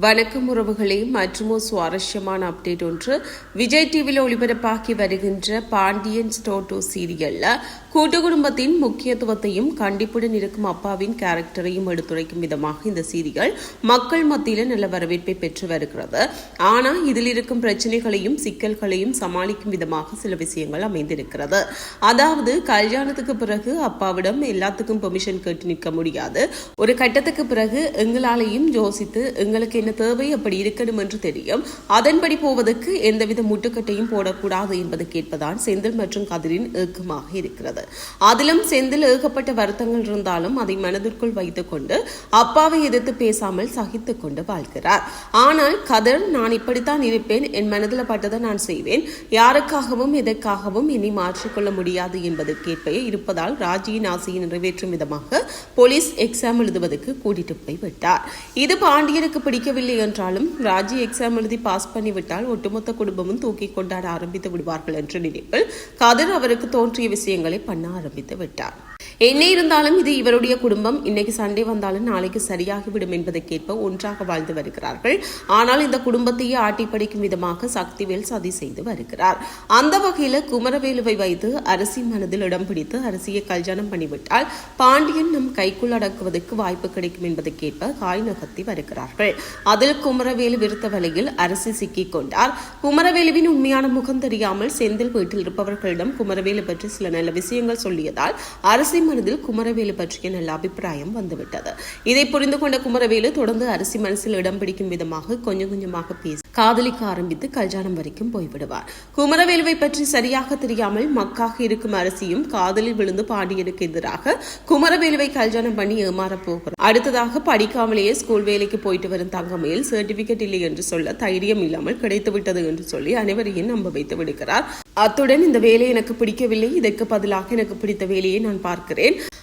வணக்கம் உறவுகளே மற்றுமோ சுவாரஸ்யமான அப்டேட் ஒன்று. விஜய் டிவியில் ஒளிபரப்பாகி வருகின்ற பாண்டியன் ஸ்டோர் டூ சீரியல்ல கூட்டு குடும்பத்தின் முக்கியத்துவத்தையும் கண்டிப்புடன் இருக்கும் அப்பாவின் கேரக்டரையும் எடுத்துரைக்கும் விதமாக இந்த சீரியல் மக்கள் மத்தியில் நல்ல வரவேற்பை பெற்று வருகிறது. ஆனால் இதில் இருக்கும் பிரச்சனைகளையும் சிக்கல்களையும் சமாளிக்கும் விதமாக சில விஷயங்கள் அமைந்திருக்கிறது. அதாவது கல்யாணத்துக்கு பிறகு அப்பாவிடம் எல்லாத்துக்கும் பெர்மிஷன் கேட்டு நிற்க முடியாது. ஒரு கட்டத்துக்கு பிறகு எங்களாலையும் யோசித்து எங்களுக்கு என்ன தேவை? அப்படி இருக்கணும் என்று தெரியும். அதன்படி போவதற்கு எந்தவித முட்டுக்கட்டையும் போடக்கூடாது என்பது கேட்பதான் செந்தில் மற்றும் கதிரின் ஏக்கமாக இருக்கிறது. அதிலும் செந்தில் ஏகப்பட்ட வருத்தங்கள் இருந்தாலும் அதை மனதிற்குள் வைத்துக்கொண்டு அப்பாவை எதிர்த்து பேசாமல் சகித்துக் கொண்டு வாழ்கிறார். ஆனால் கதிர் நான் இப்படித்தான் இருப்பேன். என் மனதில் பட்டதை நான் செய்வேன். யாருக்காகவும் எதற்காகவும் இனி மாற்றிக்கொள்ள முடியாது என்பது கேட்பே இருப்பதால் ராஜியின் ஆசையை நிறைவேற்றும் விதமாக போலீஸ் எக்ஸாம் எழுதுவதற்கு கூட்டிட்டு போய் விட்டார் இது பாண்டியனுக்கு பிடிக்கவில்லை என்றாலும் ராஜி எக்ஸாம் எழுதி பாஸ் பண்ணிவிட்டால் ஒட்டுமொத்த குடும்பமும் தூக்கி கொண்டாட ஆரம்பித்து விடுவார்கள் என்ற நினைப்பில் கதிர் அவருக்கு தோன்றிய விஷயங்களை பண்ண ஆரம்பித்து விட்டார். என்ன இருந்தாலும் இது இவருடைய குடும்பம். இன்னைக்கு சண்டே வந்தாலும் நாளைக்கு சரியாகிவிடும் என்பதற்கேற்ப ஒன்றாக வாழ்ந்து வருகிறார்கள். ஆனால் இந்த குடும்பத்தையே ஆட்டி படிக்கும் விதமாக சக்திவேல் சதி செய்து வருகிறார். அந்த வகையில் குமரவேலுவை வைத்து அரசி மனதில் இடம் பிடித்து அரசியை கல்யாணம் பண்ணிவிட்டால் பாண்டியன் நம் கைக்குள் அடக்குவதற்கு வாய்ப்பு கிடைக்கும் என்பதற்கேற்ப காய் நகர்த்தி வருகிறார்கள். அதில் குமரவேலு விருத்த வலையில் அரசி சிக்கிக் கொண்டார். குமரவேலுவின் உண்மையான முகம் தெரியாமல் செந்தில் வீட்டில் இருப்பவர்களிடம் குமரவேலு பற்றி சில நல்ல விஷயங்கள் சொல்லியதால் அரசி மனதில் குமரவேலு பற்றிய நல்ல அபிப்பிராயம் வந்துவிட்டது. இதை புரிந்து கொண்ட குமரவேலு தொடர்ந்து அரசி மனசில் இடம் பிடிக்கும் விதமாக கொஞ்சம் கொஞ்சமாக பேசி காதலிக்க ஆரம்பித்து கல்யாணம் வரைக்கும் போய்விடுவார். குமரவேலுவை பற்றி சரியாக தெரியாமல் மக்காக இருக்கும் அரசியும் காதலில் விழுந்து பாண்டியனுக்கு எதிராக குமரவேலுவை கல்யாணம் பண்ணி ஏமாறப் போகிறார். அடுத்ததாக படிக்காமலேயே ஸ்கூல் வேலைக்கு போயிட்டு வரும் தங்கமையில் சர்டிபிகேட் இல்லை என்று சொல்ல தைரியம் இல்லாமல் கிடைத்து விட்டது என்று சொல்லி அனைவரையும் நம்ப வைத்து விடுகிறார். அத்துடன் இந்த வேலை எனக்கு பிடிக்கவில்லை. இதற்கு பதிலாக எனக்கு பிடித்த வேலையை நான் பார்க்கிறேன்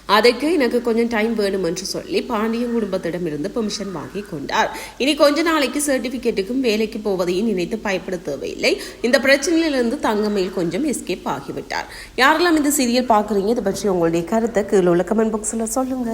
அதற்கு எனக்கு கொஞ்சம் டைம் வேணும் என்று சொல்லி பாண்டியன் குடும்பத்திடமிருந்து பெர்மிஷன் வாங்கி கொண்டார். இனி கொஞ்ச நாளைக்கு சர்டிபிகேட்டுக்கும் வேலைக்கு போவதையும் நினைத்து பயப்பட தேவையில்லை. இந்த பிரச்சனையிலிருந்து தங்கமையில் கொஞ்சம் எஸ்கேப் ஆகிவிட்டார். யாரெல்லாம் இந்த சீரியல் பார்க்குறீங்க? இதை பற்றி உங்களுடைய கருத்தை கீழே உள்ள கமெண்ட் பாக்ஸில் சொல்லுங்க.